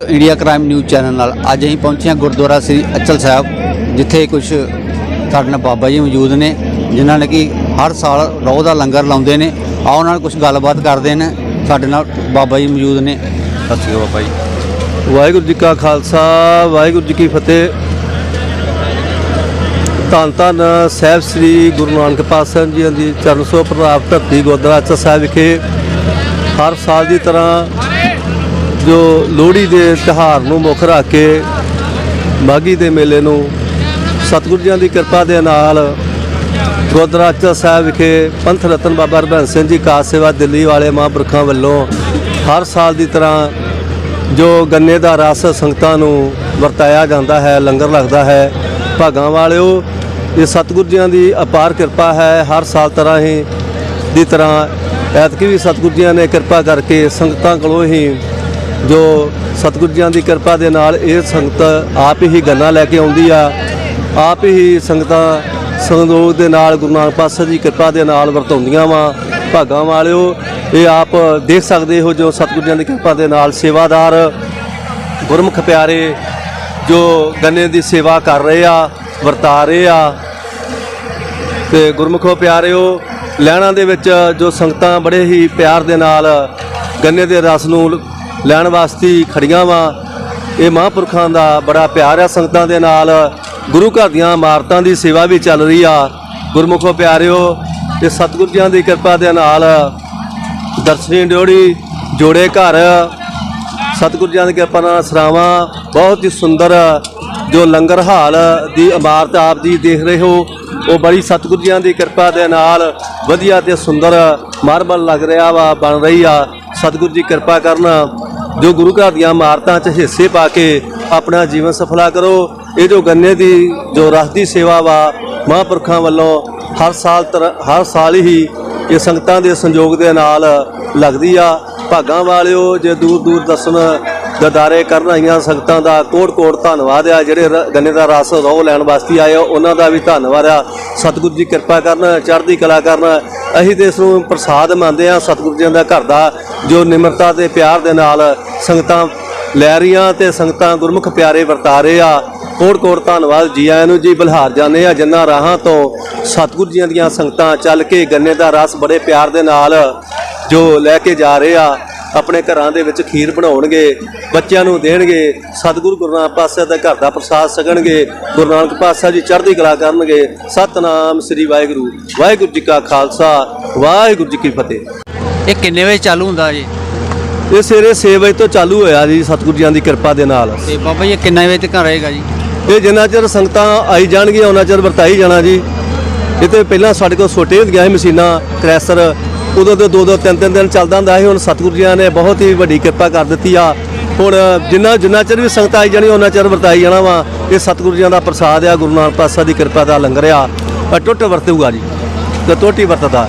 India crime news channel ਨਾਲ ਅੱਜ ਅਸੀਂ ਪਹੁੰਚੇ ਹਾਂ ਗੁਰਦੁਆਰਾ ਸ੍ਰੀ ਅਚਲ ਸਾਹਿਬ, ਜਿੱਥੇ ਕੁਝ ਸਾਡੇ ਨਾਲ ਬਾਬਾ ਜੀ ਮੌਜੂਦ ਨੇ, ਜਿਨ੍ਹਾਂ ਨੇ ਕਿ ਹਰ ਸਾਲ ਰੋਹ ਦਾ ਲੰਗਰ ਲਾਉਂਦੇ ਨੇ, ਆਓ ਨਾਲ ਕੁਝ ਗੱਲਬਾਤ ਕਰਦੇ ਨੇ, ਸਾਡੇ ਨਾਲ ਬਾਬਾ ਜੀ ਮੌਜੂਦ ਨੇ। ਸਤਿ ਸ਼੍ਰੀ ਅਕਾਲ ਬਾਬਾ ਜੀ। ਵਾਹਿਗੁਰੂ ਜੀ ਕਾ ਖਾਲਸਾ, ਵਾਹਿਗੁਰੂ ਜੀ ਕੀ ਫਤਿਹ। ਧੰਨ ਧੰਨ ਸਾਹਿਬ ਸ੍ਰੀ ਗੁਰੂ ਨਾਨਕ ਪਾਤਸ਼ਾਹ ਜੀ ਦੀ ਚਰਨ ਸੋ ਪ੍ਰਭਾਵ ਧਰਤੀ ਗੁਰਦੁਆਰਾ ਅਚਲ ਸਾਹਿਬ ਵਿਖੇ ਹਰ ਸਾਲ ਦੀ ਤਰ੍ਹਾਂ ਜੋ ਲੋਹੜੀ ਦੇ ਤਿਉਹਾਰ ਨੂੰ ਮੁੱਖ ਰੱਖ ਕੇ ਮਾਘੀ ਦੇ ਮੇਲੇ ਨੂੰ ਸਤਿਗੁਰੂ ਜੀਆਂ ਦੀ ਕਿਰਪਾ ਦੇ ਨਾਲ ਗੁਰਦੁਆਰਾ ਸਾਹਿਬ ਵਿਖੇ ਪੰਥ ਰਤਨ ਬਾਬਾ ਹਰਭਜਨ ਸਿੰਘ ਜੀ ਕਾਰ ਸੇਵਾ ਦਿੱਲੀ ਵਾਲੇ ਮਹਾਂਪੁਰਖਾਂ ਵੱਲੋਂ ਹਰ ਸਾਲ ਦੀ ਤਰ੍ਹਾਂ ਜੋ ਗੰਨੇ ਦਾ ਰਸ ਸੰਗਤਾਂ ਨੂੰ ਵਰਤਾਇਆ ਜਾਂਦਾ ਹੈ, ਲੰਗਰ ਲੱਗਦਾ ਹੈ, ਭਾਗਾਂ ਵਾਲਿਓ, ਇਹ ਸਤਿਗੁਰੂ ਜੀਆਂ ਦੀ ਅਪਾਰ ਕਿਰਪਾ ਹੈ, ਹਰ ਸਾਲ ਤਰ੍ਹਾਂ ਹੀ ਦੀ ਤਰ੍ਹਾਂ ਐਤਕੀ ਵੀ ਸਤਿਗੁਰੂ ਜੀਆਂ ਨੇ ਕਿਰਪਾ ਕਰਕੇ ਸੰਗਤਾਂ ਕੋਲੋਂ ਹੀ ਜੋ ਸਤਿਗੁਰੂ ਜੀਆਂ ਦੀ ਕਿਰਪਾ ਦੇ ਨਾਲ ਇਹ ਸੰਗਤ ਆਪ ਹੀ ਗੰਨਾ ਲੈ ਕੇ ਆਉਂਦੀ ਆ, ਆਪ ਹੀ ਸੰਗਤਾਂ ਸੰਯੋਗ ਦੇ ਨਾਲ ਗੁਰੂ ਨਾਨਕ ਪਾਤਸ਼ਾਹ ਦੀ ਕਿਰਪਾ ਦੇ ਨਾਲ ਵਰਤਾਉਂਦੀਆਂ ਵਾ, ਭਾਗਾਂ ਵਾਲਿਓ, ਇਹ ਆਪ ਦੇਖ ਸਕਦੇ ਹੋ ਜੋ ਸਤਿਗੁਰੂ ਜੀਆਂ ਦੀ ਕਿਰਪਾ ਦੇ ਨਾਲ ਸੇਵਾਦਾਰ, ਗੁਰਮੁਖ ਪਿਆਰੇ ਜੋ ਗੰਨੇ ਦੀ ਸੇਵਾ ਕਰ ਰਹੇ ਆ, ਵਰਤਾ ਰਹੇ ਆ। ਤੇ ਗੁਰਮੁਖੋ ਪਿਆਰਿਓ ਲੈਣਾ ਦੇ ਵਿੱਚ ਜੋ ਸੰਗਤਾਂ ਬੜੇ ਹੀ ਪਿਆਰ ਦੇ ਨਾਲ ਗੰਨੇ ਦੇ ਰਸ ਨੂੰ ਲੈਣ ਵਾਸਤੇ ਖੜੀਆਂ ਵਾ। ਇਹ ਮਹਾਂਪੁਰਖਾਂ ਦਾ ਬੜਾ ਪਿਆਰ ਆ ਸੰਗਤਾਂ ਦੇ ਨਾਲ। ਗੁਰੂ ਘਰ ਦੀਆਂ ਇਮਾਰਤਾਂ ਦੀ ਸੇਵਾ ਵੀ ਚੱਲ ਰਹੀ ਆ। ਗੁਰਮੁਖੋ ਪਿਆਰਿਓ, ਤੇ ਸਤਿਗੁਰੂ ਜੀਆਂ ਦੀ ਕਿਰਪਾ ਦੇ ਨਾਲ ਦਰਸ਼ਨੀ ਡਿਓੜੀ ਜੋੜੇ ਘਰ। ਸਤਿਗੁਰੂ ਜੀ ਦੀ ਕਿਰਪਾ ਨਾਲ ਸਰਾਵਾਂ। ਬਹੁਤ ਹੀ ਸੁੰਦਰ ਜੋ ਲੰਗਰ ਹਾਲ ਦੀ ਇਮਾਰਤ ਆਪ ਜੀ ਦੇਖ ਰਹੇ ਹੋ, ਉਹ ਬੜੀ ਸਤਿਗੁਰੂ ਜੀ ਦੀ ਕਿਰਪਾ ਦੇ ਨਾਲ ਵਧੀਆ ਤੇ ਸੁੰਦਰ ਮਾਰਬਲ ਲੱਗ ਰਿਹਾ ਵਾ, ਬਣ ਰਹੀ ਆ। ਸਤਿਗੁਰੂ ਜੀ ਕਿਰਪਾ ਕਰਨ ਜੋ ਗੁਰੂ ਘਰ ਦੀਆਂ ਇਮਾਰਤਾਂ 'ਚ ਹਿੱਸੇ ਪਾ ਕੇ ਆਪਣਾ ਜੀਵਨ ਸਫਲਾ ਕਰੋ। ਇਹ ਜੋ ਗੰਨੇ ਦੀ ਜੋ ਰਸ ਦੀ ਸੇਵਾ ਵਾ, ਮਹਾਂਪੁਰਖਾਂ ਵੱਲੋਂ ਹਰ ਸਾਲ ਤਰ- ਹਰ ਸਾਲ ਹੀ ਇਹ ਸੰਗਤਾਂ ਦੇ ਸੰਯੋਗ ਦੇ ਨਾਲ ਲੱਗਦੀ ਆ। ਭਾਗਾਂ ਵਾਲਿਓ, ਜੇ ਦੂਰ ਦੂਰ ਦਰਸ਼ਨ ਦਦਾਰੇ ਕਰਨ ਆਈਆਂ ਸੰਗਤਾਂ ਦਾ ਕੋਟ ਕੋਟ ਧੰਨਵਾਦ ਆ। ਜਿਹੜੇ ਰ- ਗੰਨੇ ਦਾ ਰਸ ਰੋਹ ਲੈਣ ਵਾਸਤੇ ਆਏ ਆ, ਉਹਨਾਂ ਦਾ ਵੀ ਧੰਨਵਾਦ ਆ। ਸਤਿਗੁਰੂ ਜੀ ਕਿਰਪਾ ਕਰਨ, ਚੜ੍ਹਦੀ ਕਲਾ ਕਰਨ। ਅਸੀਂ ਤੇ ਇਸ ਨੂੰ ਪ੍ਰਸਾਦ ਮੰਨਦੇ ਆ। ਸਤਿਗੁਰੂ ਜੀ ਦਾ ਘਰ ਦਾ ਜੋ ਨਿਮਰਤਾ ਤੇ ਪਿਆਰ ਦੇ ਨਾਲ ਸੰਗਤਾਂ ਲੈ ਰਹੀਆਂ ਤੇ ਸੰਗਤਾਂ ਗੁਰਮੁਖ ਪਿਆਰੇ ਵਰਤਾ ਰਹੇ ਆ। ਕੋਟ ਕੋਟ ਧੰਨਵਾਦ ਜੀ ਆਇਆਂ ਨੂੰ। ਜੀ ਬਲਹਾਰ ਜਾਂਦੇ ਆ ਜਿੰਨਾ ਰਾਹਾਂ ਤੋਂ ਸਤਿਗੁਰੂ ਜੀਆਂ ਦੀਆਂ ਸੰਗਤਾਂ ਚੱਲ ਕੇ ਗੰਨੇ ਦਾ ਰਸ ਬੜੇ ਪਿਆਰ ਦੇ ਨਾਲ ਜੋ ਲੈ ਕੇ ਜਾ ਰਹੇ ਆ। ਆਪਣੇ ਘਰਾਂ ਦੇ ਵਿੱਚ ਖੀਰ ਬਣਾਉਣਗੇ, ਬੱਚਿਆਂ ਨੂੰ ਦੇਣਗੇ, ਸਤਿਗੁਰੂ ਗੁਰੂ ਨਾਨਕ ਪਾਤਸ਼ਾਹ ਦਾ ਘਰ ਦਾ ਪ੍ਰਸਾਦ ਛਕਣਗੇ ਗੁਰੂ ਨਾਨਕ ਪਾਤਸ਼ਾਹ ਜੀ ਚੜ੍ਹਦੀ ਕਲਾ ਕਰਨਗੇ। ਸਤਨਾਮ ਸ੍ਰੀ ਵਾਹਿਗੁਰੂ। ਵਾਹਿਗੁਰੂ ਜੀ ਕਾ ਖਾਲਸਾ, ਵਾਹਿਗੁਰੂ ਜੀ ਕੀ ਫਤਿਹ। ਇਹ ਕਿੰਨੇ ਵਜੇ ਚਾਲੂ ਹੁੰਦਾ ਜੀ? ਇਹ ਸਵੇਰੇ 6 ਵਜੇ ਤੋਂ ਚਾਲੂ ਹੋਇਆ ਜੀ ਸਤਿਗੁਰੂ ਜੀਆਂ ਦੀ ਕਿਰਪਾ ਦੇ ਨਾਲ। ਤੇ ਬਾਬਾ ਜੀ ਇਹ ਕਿੰਨੇ ਵਜੇ ਤੱਕ ਰਹੇਗਾ ਜੀ? ਇਹ ਜਿੰਨਾ ਚਿਰ ਸੰਗਤਾਂ ਆਈ ਜਾਣਗੀਆਂ ਉਹਨਾਂ ਚਿਰ ਵਰਤਾਈ ਜਾਣਾ ਜੀ। ਇਹ ਤੇ ਪਹਿਲਾਂ ਸਾਡੇ ਕੋਲ ਛੋਟੇ ਹੁੰਦੀਆਂ ਸੀ ਮਸ਼ੀਨਾਂ ਕ੍ਰੈਸਰ। ਉਦੋਂ ਤੇ ਦੋ ਦੋ ਤਿੰਨ ਤਿੰਨ ਦਿਨ ਚੱਲਦਾ ਹੁੰਦਾ ਸੀ ਹੁਣ ਸਤਿਗੁਰੂ ਜੀਆਂ ਨੇ ਬਹੁਤ ਹੀ ਵੱਡੀ ਕਿਰਪਾ ਕਰ ਦਿੱਤੀ ਆ। ਹੁਣ ਜਿੰਨਾ ਜਿੰਨਾ ਚਿਰ ਵੀ ਸੰਗਤ ਆਈ ਜਾਣੀ ਉਹਨਾਂ ਚਿਰ ਵਰਤਾਈ ਜਾਣਾ ਵਾ। ਇਹ ਸਤਿਗੁਰੂ ਜੀਆਂ ਦਾ ਪ੍ਰਸਾਦ ਆ ਗੁਰੂ ਨਾਨਕ ਪਾਤਸ਼ਾਹ ਦੀ ਕਿਰਪਾ ਦਾ ਲੰਗਰ ਆ। ਟੁੱਟ ਵਰਤੂਗਾ ਜੀ। ਤੇ ਟੋਟੀ ਵਰਤਦਾ।